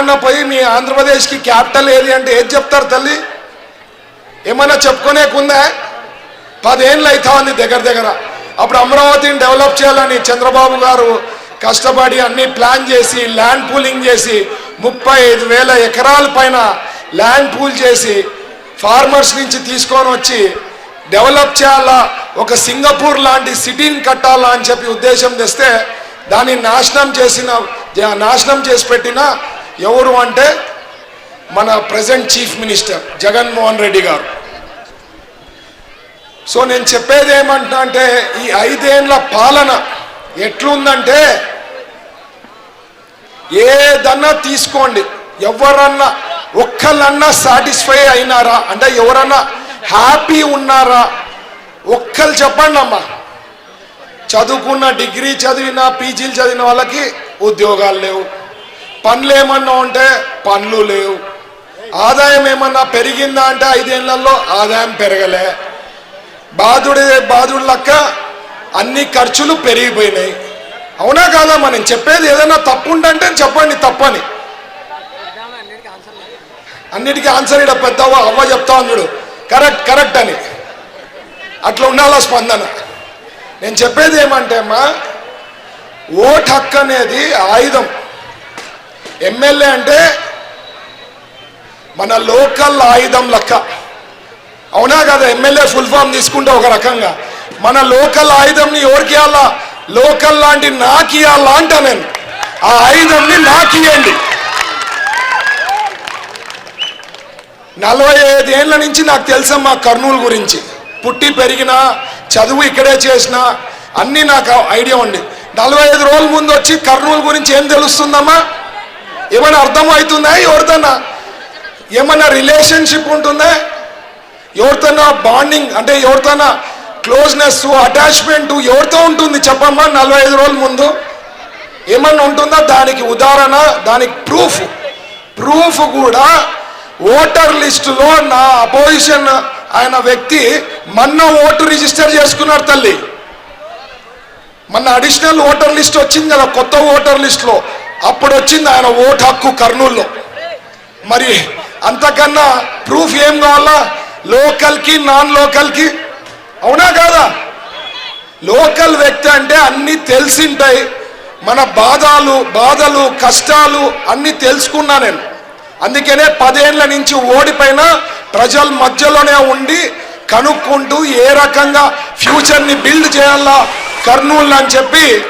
ఎవరన్నా పోయి మీ ఆంధ్రప్రదేశ్కి క్యాపిటల్ ఏది అంటే ఏది చెప్తారు తల్లి? ఏమన్నా చెప్పుకునేకుందా? పదేళ్ళు అవుతా ఉంది దగ్గర దగ్గర. అప్పుడు అమరావతిని డెవలప్ చేయాలని చంద్రబాబు గారు కష్టపడి అన్ని ప్లాన్ చేసి ల్యాండ్ పూలింగ్ చేసి ముప్పై ఐదు వేల ఎకరాల పైన ల్యాండ్ పూల్ చేసి ఫార్మర్స్ నుంచి తీసుకొని వచ్చి డెవలప్ చేయాలా ఒక సింగపూర్ లాంటి సిటీని కట్టాలా అని చెప్పి ఉద్దేశం తెస్తే దాన్ని నాశనం చేసిన నాశనం చేసి పెట్టిన ఎవరు అంటే మన present chief minister Jaganmohan Reddy garu. So నేను చెప్పేది ఏమంటున్నా అంటే ఈ ఐదేళ్ళ పాలన ఎట్లుందంటే ఏదన్నా తీసుకోండి. ఎవరన్నా ఒక్కళ్ళన్నా సాటిస్ఫై అయినారా? అంటే ఎవరన్నా హ్యాపీ ఉన్నారా? ఒక్కళ్ళు చెప్పండి అమ్మా. చదువుకున్న డిగ్రీ చదివిన పీజీలు చదివిన వాళ్ళకి ఉద్యోగాలు లేవు. పనులు ఏమన్నా ఉంటే పనులు లేవు. ఆదాయం ఏమన్నా పెరిగిందా అంటే ఐదేళ్ళలో ఆదాయం పెరగలే. బాధుడి బాధుడు లెక్క అన్ని ఖర్చులు పెరిగిపోయినాయి. అవునా కాదా మనం చెప్పేది ఏదైనా తప్పు ఉంటే చెప్పండి తప్పని. అన్నిటికీ ఆన్సర్ ఇక్కడ పెద్ద అవ్వ అవ్వ చెప్తా ఉన్నాడు కరెక్ట్ కరెక్ట్ అని. అట్లా ఉండాలా స్పందన? నేను చెప్పేది ఏమంటే అమ్మా ఓట్ హక్కు అనేది ఆయుధం. ఎమ్మెల్యే అంటే మన లోకల్ ఆయుధం లెక్క. అవునా కదా? ఎమ్మెల్యే ఫుల్ ఫామ్ తీసుకుంటే ఒక రకంగా. మన లోకల్ ఆయుధంని ఎవరికి ఇవ్వాలా లోకల్ లాంటి నాకు ఇవ్వాలా అంటా నేను. ఆ ఆయుధంని నాకు ఇవ్వండి నలభై ఐదేళ్ళ నుంచి నాకు తెలుసమ్మా కర్నూలు గురించి. పుట్టి పెరిగిన చదువు ఇక్కడే చేసిన అన్నీ నాకు ఐడియా ఉంది. నలభై ఐదు రోజుల ముందు వచ్చి కర్నూలు గురించి ఏం తెలుస్తుందమ్మా? ఏమైనా అర్థం అవుతుందా ఎవరిదన్నా? ఏమన్నా రిలేషన్షిప్ ఉంటుందా? ఎవరితోనా బాండింగ్ అంటే ఎవరితోనా క్లోజ్నెస్ అటాచ్మెంట్ ఎవరితో ఉంటుంది చెప్పమ్మా నలభై ఐదు రోజుల ముందు? ఏమన్నా ఉంటుందా? దానికి ఉదాహరణ దానికి ప్రూఫ్ ప్రూఫ్ కూడా ఓటర్ లిస్టులో నా అపోజిషన్ ఆయన వ్యక్తి మొన్న ఓటు రిజిస్టర్ చేసుకున్నాడు తల్లి. మన అడిషనల్ ఓటర్ లిస్ట్ వచ్చింది కదా కొత్త ఓటర్ లిస్ట్లో. అప్పుడు వచ్చింది ఆయన ఓటు హక్కు కర్నూల్లో. మరి అంతకన్నా ప్రూఫ్ ఏం కావాలా? లోకల్కి నాన్ లోకల్కి అవునా కాదా? లోకల్ వ్యక్తి అంటే అన్నీ తెలిసింటాయి. మన బాధలు బాధలు కష్టాలు అన్నీ తెలుసుకున్నా నేను. అందుకనే పదేళ్ళ నుంచి ఓడిపోయిన ప్రజల మధ్యలోనే ఉండి కనుక్కుంటూ ఏ రకంగా ఫ్యూచర్ని బిల్డ్ చేయాలా కర్నూలు అని చెప్పి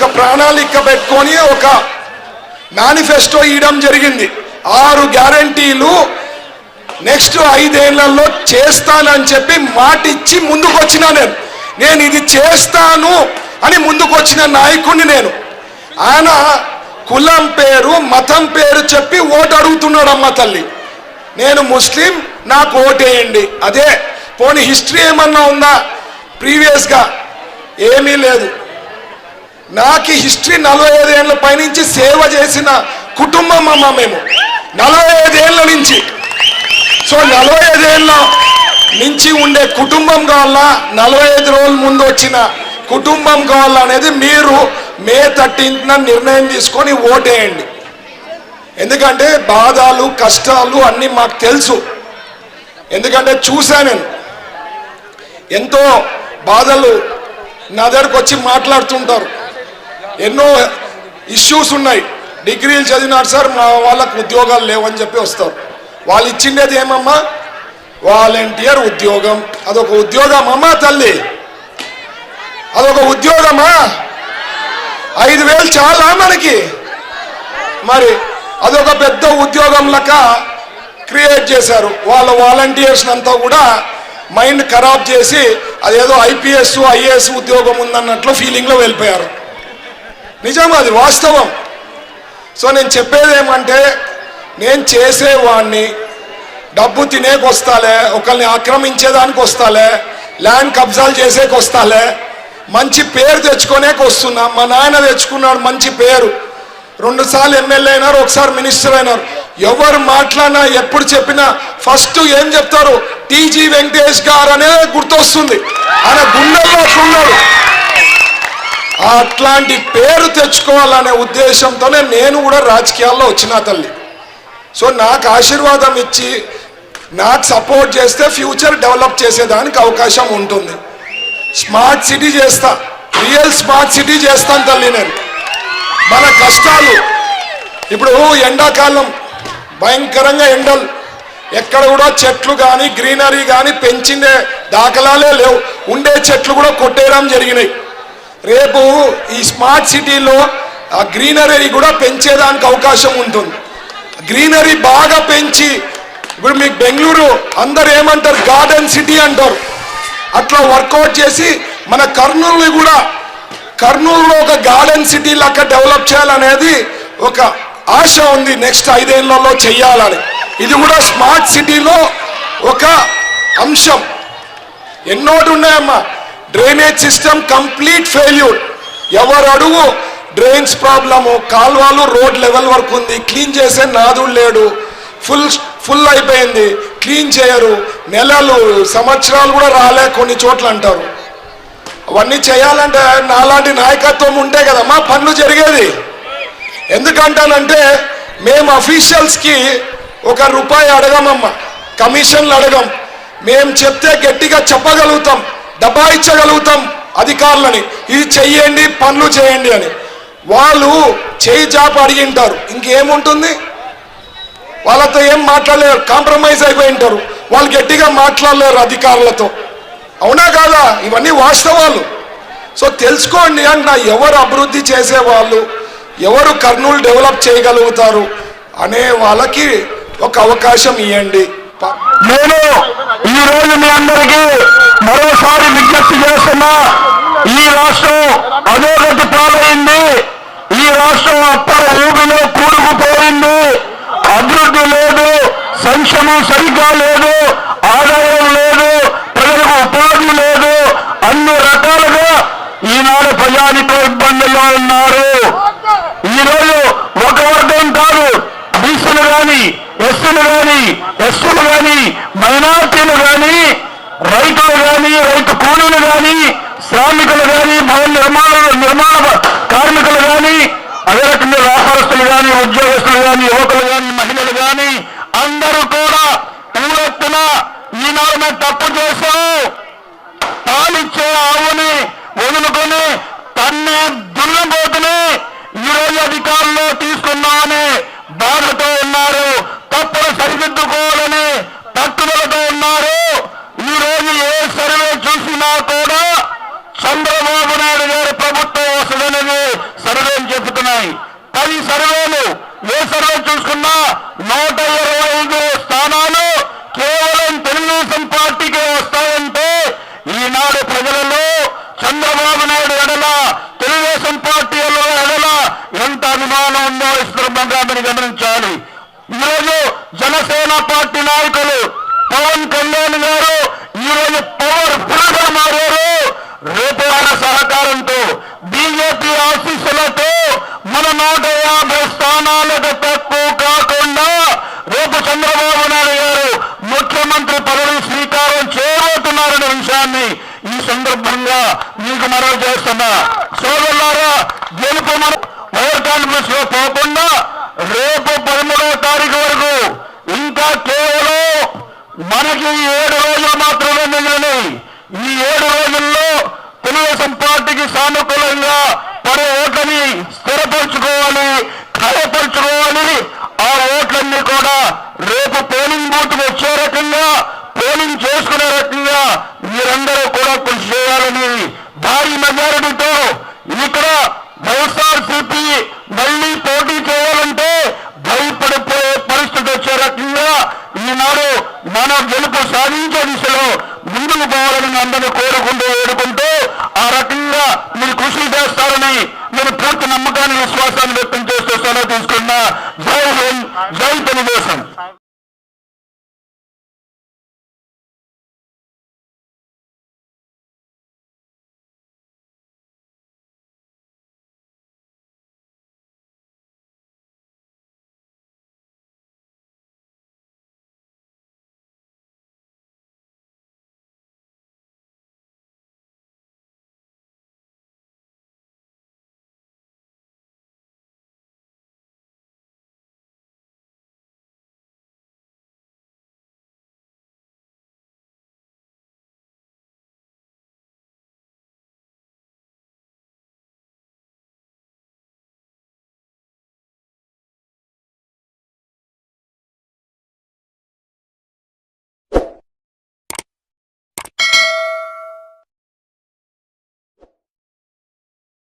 ఒక ప్రణాళిక పెట్టుకొని ఒక మేనిఫెస్టో ఇవ్వడం జరిగింది. ఆరు గ్యారంటీలు నెక్స్ట్ ఐదేళ్ళలో చేస్తానని చెప్పి మాట ఇచ్చి ముందుకు వచ్చిన నేను. నేను ఇది చేస్తాను అని ముందుకొచ్చిన నాయకుడిని నేను. ఆయన కులం పేరు మతం పేరు చెప్పి ఓటు అడుగుతున్నాడు అమ్మ తల్లి. నేను ముస్లిం నాకు ఓటేయండి. అదే పోనీ హిస్టరీ ఏమన్నా ఉందా? ప్రీవియస్గా ఏమీ లేదు. నాకు హిస్టరీ నలభై ఏళ్ళ పైనుంచి సేవ చేసిన కుటుంబం అమ్మ మేము. నలభై ఐదేళ్ళ నుంచి. సో నలభై ఐదేళ్ళ నుంచి ఉండే కుటుంబం కావాలా నలభై ఐదు రోజుల ముందు వచ్చిన కుటుంబం కావాలా అనేది మీరు మే థర్టీన్త్న నిర్ణయం తీసుకొని ఓటేయండి. ఎందుకంటే బాధలు కష్టాలు అన్నీ మాకు తెలుసు. ఎందుకంటే చూసా నేను. ఎంతో బాధలు నా దగ్గరకు వచ్చి మాట్లాడుతుంటారు. ఎన్నో ఇష్యూస్ ఉన్నాయి. డిగ్రీలు చదివినారు సార్ మా వాళ్ళకు ఉద్యోగాలు లేవని చెప్పి వస్తారు. వాళ్ళు ఇచ్చిండేది ఏమమ్మా? వాలంటీర్ ఉద్యోగం. అదొక ఉద్యోగమమ్మా తల్లి. అదొక ఉద్యోగమా? ఐదు వేలు చాలా మనకి. మరి అదొక పెద్ద ఉద్యోగం లెక్క క్రియేట్ చేశారు. వాళ్ళ వాలంటీర్స్ అంతా కూడా మైండ్ ఖరాబ్ చేసి అదేదో ఐపీఎస్ ఐఏఎస్ ఉద్యోగం ఉందన్నట్లు ఫీలింగ్లో వెళ్ళిపోయారు. నిజం అది వాస్తవం. సో నేను చెప్పేది ఏమంటే నేను చేసేవాడిని డబ్బు తినేకి వస్తాలే ఒకరిని ఆక్రమించేదానికి వస్తాలే ల్యాండ్ కబ్జాలు చేసేకి వస్తాలే మంచి పేరు తెచ్చుకోనేకి వస్తున్నా మా నాయన తెచ్చుకున్నాడు మంచి పేరు. రెండుసార్లు ఎమ్మెల్యే అయినారు ఒకసారి మినిస్టర్ అయినారు. ఎవరు మాట్లాడినా ఎప్పుడు చెప్పినా ఫస్ట్ ఏం చెప్తారు? టీజీ వెంకటేష్ గారు అనేది గుర్తొస్తుంది. ఆయన గుండెల్లో అట్లున్నాడు. అట్లాంటి పేరు తెచ్చుకోవాలనే ఉద్దేశంతోనే నేను కూడా రాజకీయాల్లో వచ్చిన తల్లి. సో నాకు ఆశీర్వాదం ఇచ్చి నాకు సపోర్ట్ చేస్తే ఫ్యూచర్ డెవలప్ చేసేదానికి అవకాశం ఉంటుంది. స్మార్ట్ సిటీ చేస్తా. రియల్ స్మార్ట్ సిటీ చేస్తాను తల్లి నేను. మన కష్టాలు. ఇప్పుడు ఎండాకాలం భయంకరంగా ఎండలు. ఎక్కడ కూడా చెట్లు కానీ గ్రీనరీ కానీ పెంచిందే దాఖలాలే లేవు. ఉండే చెట్లు కూడా కొట్టేయడం జరిగినాయి. రేపు ఈ స్మార్ట్ సిటీలో ఆ గ్రీనరీ కూడా పెంచేదానికి అవకాశం ఉంటుంది. గ్రీనరీ బాగా పెంచి ఇప్పుడు మీకు బెంగళూరు అందరు ఏమంటారు? గార్డెన్ సిటీ అంటారు. అట్లా వర్కౌట్ చేసి మన కర్నూలుని కూడా కర్నూలులో ఒక గార్డెన్ సిటీ లాగా డెవలప్ చేయాలనేది ఒక ఆశ ఉంది నెక్స్ట్ ఐదేళ్ళలో చెయ్యాలని. ఇది కూడా స్మార్ట్ సిటీలో ఒక అంశం. ఎన్నోటి ఉన్నాయమ్మా. Drainage system complete failure. ఎవరు అడుగు? Drains problem. కాల్వాలు రోడ్ లెవెల్ వరకు ఉంది. క్లీన్ చేసే నాదుడు లేడు. ఫుల్ ఫుల్ అయిపోయింది. క్లీన్ చేయరు. నెలలు సంవత్సరాలు కూడా రాలే కొన్ని చోట్ల అంటారు. అవన్నీ చేయాలంటే నాలాంటి నాయకత్వం ఉంటే కదమ్మా పనులు జరిగేది. ఎందుకంటానంటే మేము అఫీషియల్స్కి ఒక రూపాయి అడగమమ్మా. కమిషన్లు అడగం. మేము చెప్తే గట్టిగా చెప్పగలుగుతాం. దబాయించగలుగుతాం అధికారులని. ఇది చెయ్యండి పనులు చేయండి అని. వాళ్ళు చేయి జాప అడిగింటారు. ఇంకేముంటుంది? వాళ్ళతో ఏం మాట్లాడలేరు. కాంప్రమైజ్ అయిపోయి ఉంటారు. వాళ్ళు గట్టిగా మాట్లాడలేరు అధికారులతో. అవునా కాదా? ఇవన్నీ వాస్తవాలు. సో తెలుసుకోండి అన్న ఎవరు అభివృద్ధి చేసేవాళ్ళు? ఎవరు కర్నూలు డెవలప్ చేయగలుగుతారు? అనే వాళ్ళకి ఒక అవకాశం ఇవ్వండి నేను ఈ రోజు మీ అందరికీ మరోసారి విజ్ఞప్తి చేస్తున్నా ఈ రాష్ట్రం అధోగతి పాలైంది. ఈ రాష్ట్రం అప్పల ఊబిలో కూరుకుపోయింది. అభివృద్ధి లేదు సంక్షేమం సరిగ్గా లేదు ఆదాయం లేదు ప్రజలకు ఉపాధి లేదు. అన్ని రకాలుగా ఈనాడు ప్రజానికో ఇబ్బందుల్లో ఉన్నారు. ఈనాడు ప్రజలలో చంద్రబాబు నాయుడు ఎడల తెలుగుదేశం పార్టీలో ఎడల ఎంత అభిమానం ఉందో ఈ సందర్భంగా మీరు గమనించాలి. ఈరోజు జనసేన పార్టీ నాయకులు పవన్ కళ్యాణ్ గారు ఈరోజు పవర్ ఫుల్గా మారారు. రేపు ఆయన సహకారంతో బీజేపీ ఆఫీసులతో మన నూట యాభై స్థానాలకు తక్కువ కాకుండా రేపు చంద్రబాబు నాయుడు గారు ముఖ్యమంత్రి పదవి స్వీకారం చేయబోతున్నారనే విషయాన్ని ఈ సందర్భంగా మీకు మనవి చేస్తున్నా సోదరులారా గెలుపు మన ఓవర్ కాన్ఫరెన్స్లో పోకుండా రేపు పదమూడవ తారీఖు వరకు ఇంకా కేవలం మనకి ఈ ఏడు రోజులు మాత్రమే మిగిలినాయి ఈ ఏడు రోజుల్లో తెలుగుదేశం పార్టీకి సానుకూలంగా పడే ఓట్లని స్థిరపరచుకోవాలి ఖాయపరచుకోవాలి. ఆ ఓట్లన్నీ కూడా రేపు పోలింగ్ బూత్ వచ్చే రకంగా పోలింగ్ చేసుకునే రకంగా మీరందరూ కూడా కృషి చేయాలని భారీ మెజారిటీతో ఇక్కడ వైఎస్ఆర్సీపీ మళ్ళీ పోటీ చేయాలంటే భయపడిపోయే పరిస్థితి వచ్చే రకంగా ఈనాడు మన గెలుపు సాధించే దిశలో ముందుకు పోవాలని అందరినీ కోరుకుంటూ వేడుకుంటూ ఆ రకంగా మీరు కృషి చేస్తారు